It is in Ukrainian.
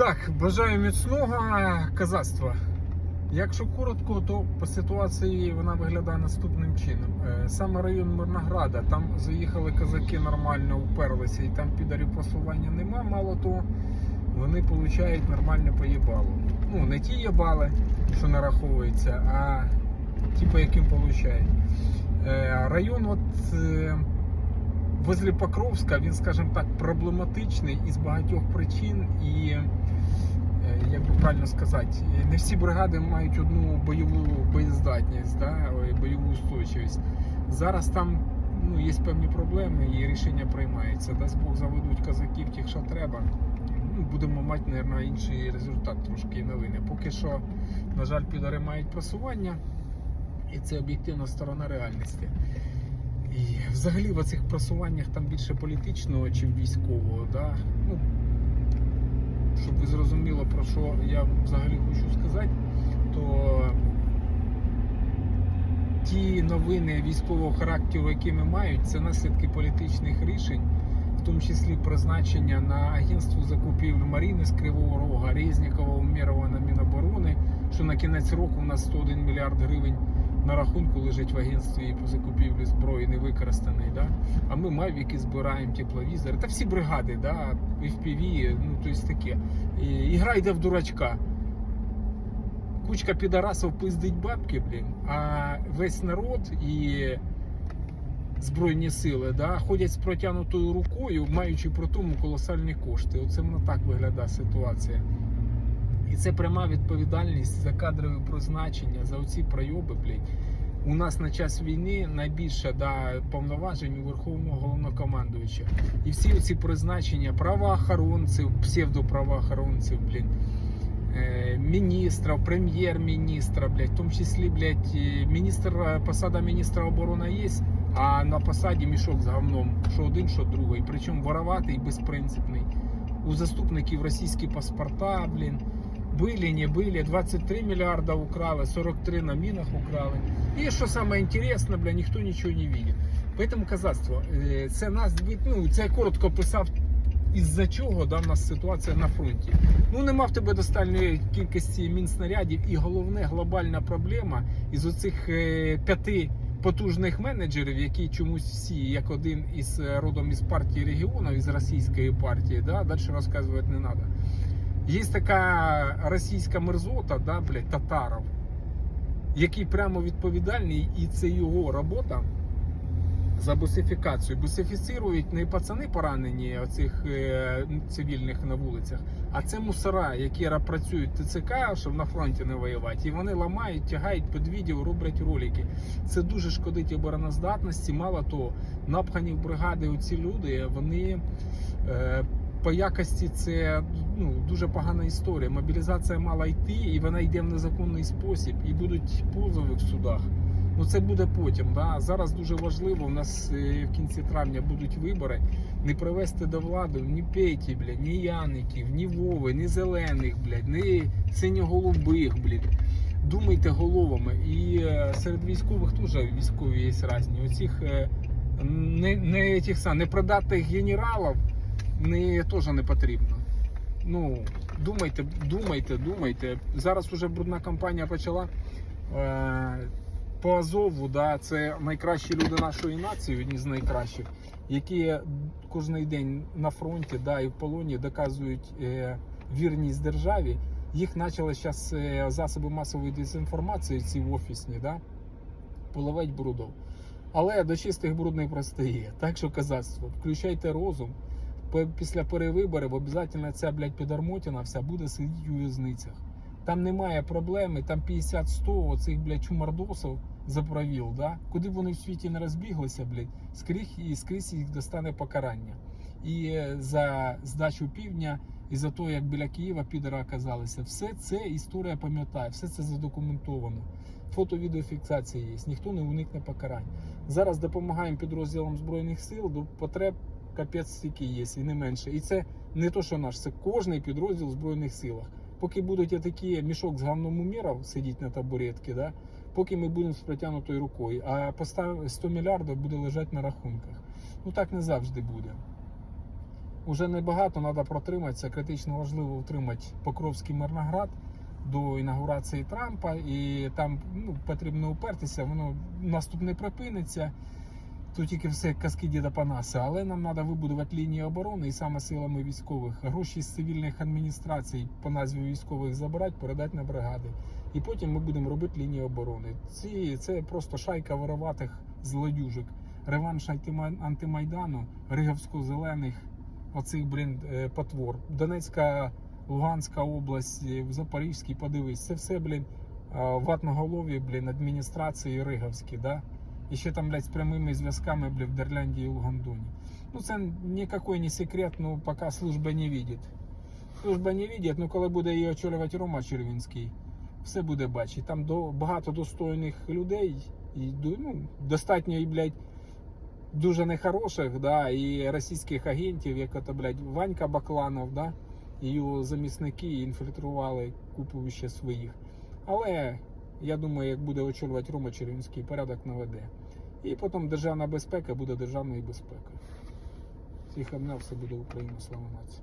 Так, бажаю міцного казацтва. Якщо коротко, то по ситуації вона виглядає наступним чином. Е, Саме район Мирнограда, там заїхали казаки нормально, уперлися, і там підарів просування нема. Мало того, вони получають нормально по їбалу. Ну, не ті їбали, що нараховуються, а ті, по яким получають. Е, Район, от е, возле Покровська, він, скажімо так, проблематичний із багатьох причин і. Як би правильно сказати, не всі бригади мають одну бойову боєздатність, да, бойову устойчивість. Зараз там ну, є певні проблеми і рішення приймаються. Дасть Бог заведуть казаків тих, що треба. Ну, будемо мати, мабуть, інший результат трошки новини. Поки що, на жаль, підари мають просування, і це об'єктивна сторона реальності. І взагалі в цих просуваннях там більше політичного, чи військового. Да? Ну, щоб ви зрозуміли, про що я взагалі хочу сказати, то ті новини військового характеру, які ми мають, це наслідки політичних рішень, в тому числі призначення на агентство закупівлі Маріни з Кривого Рога, Резнікова, Умєрова на Міноборони, що на кінець року у нас 101 мільярд гривень на рахунку лежить в агентстві по закупівлі зброї не використаний. Да? А ми мавіки збираємо тепловізори. Та всі бригади, да? FPV, ну то есть таке. І, гра йде в дурачка. Кучка підарасів пиздить бабки, блін, а весь народ і Збройні сили да, ходять з протягнутою рукою, маючи при тому колосальні кошти. Оце воно так виглядає ситуація. І це пряма відповідальність за кадрові призначення, за оці пройоби, блядь. У нас на час війни найбільше да, повноважень у Верховного головнокомандуюча. І всі оці призначення правоохоронців, псевдоправоохоронців, блін, е, міністра, прем'єр-міністра, блядь, в тому числі, блядь, е, міністр, е, посада міністра оборони є, а на посаді мішок з говном, що один, що другий. Причому вороватий і безпринципний. У заступників російські паспорта, блін Были, не были, 23 миллиарда украли, 43 на минах украли. І що саме інтересне, бля, ніхто нічого не видит. Поэтому казацтво, е, це нас від- ну, це я коротко писав, із-за чого да, в нас ситуація на фронті. Ну нема в тебе достатньої кількості мінснарядів, і головне глобальна проблема із оцих е, п'яти потужних менеджерів, які чомусь всі, як один із е, родом із партії регіонів, із російської партії, да, далі розказувати не треба. Є така російська мерзота, да, блядь, татаров, який прямо відповідальний, і це його робота за бусифікацію. Бусифіцирують не пацани поранені оцих е, цивільних на вулицях, а це мусора, які працюють ТЦК, щоб на фронті не воювати. І вони ламають, тягають під відео, роблять ролики. Це дуже шкодить обороноздатності. Мало того, напхані в бригади оці люди, вони. Е, по якості це ну, дуже погана історія. Мобілізація мала йти, і вона йде в незаконний спосіб, і будуть позови в судах. Ну це буде потім. Да? Зараз дуже важливо. У нас е, в кінці травня будуть вибори. Не привести до влади ні Петі, блядь, ні Яників, ні Вови, ні зелених, блядь, ні синьоголубих, блядь. Думайте головами. І е, серед військових теж військові є різні. Оцих е, не, не, тих сам, непридатних генералів не теж не потрібно. Ну, думайте, думайте, думайте. Зараз вже брудна кампанія почала. Е, по Азову, да, це найкращі люди нашої нації, одні з найкращих, які кожен день на фронті да, і в полоні доказують е, вірність державі. Їх почали зараз е, засоби масової дезінформації, ці офісні, да, поливати брудом. Але до чистих бруд не простає. Так що казацтво, включайте розум. Після перевиборів обов'язково ця, блядь, підармотіна вся буде сидіти у в'язницях. Там немає проблеми, там 50-100 оцих, блядь, чумардосів заправіл, да? Куди б вони в світі не розбіглися, блядь, скрізь, і скрізь їх достане покарання. І е, за здачу півдня, і за те, як біля Києва підера оказалися. Все це історія пам'ятає, все це задокументовано. Фото-відеофіксація є, ніхто не уникне покарань. Зараз допомагаємо підрозділам Збройних сил, до потреб капець стільки є, і не менше. І це не то, що наш, це кожний підрозділ в Збройних силах. Поки будуть такі мішок з говном уміров сидіти на табуретці, да? поки ми будемо з протягнутою рукою, а постав 100 мільярдів буде лежати на рахунках. Ну так не завжди буде. Уже небагато, треба протриматися. Критично важливо утримати Покровський Мирноград до інаугурації Трампа. І там ну, потрібно упертися, воно наступ не припиниться. Тут тільки все казки діда Панаса, але нам треба вибудувати лінії оборони і саме силами військових. Гроші з цивільних адміністрацій по назві військових забирати, передати на бригади. І потім ми будемо робити лінії оборони. Ці це просто шайка вороватих злодюжок. Реванш антимайдану, Риговсько-зелених, оцих блін е, потвор. Донецька, Луганська область, е, в Запорізькій, подивись, це все, блін, е, ватноголові, блін, адміністрації Риговські, да? І ще там, блядь, з прямими зв'язками, блядь, в Дерляндії і Лугандуні. Ну, це ніякий не секрет, ну, поки служба не видить. Служба не видить, ну коли буде її очолювати Рома Червінський, все буде бачити. Там до, багато достойних людей, і ну, достатньо, і, блядь, дуже нехороших, да, і російських агентів, як ото, блядь, Ванька Бакланов, да, і його замісники інфільтрували купу ще своїх. Але я думаю, як буде очолювати Рома Червінський, порядок наведе. І потім державна безпека буде державною безпекою. Всіх обняв, все буде Україна, слава нації.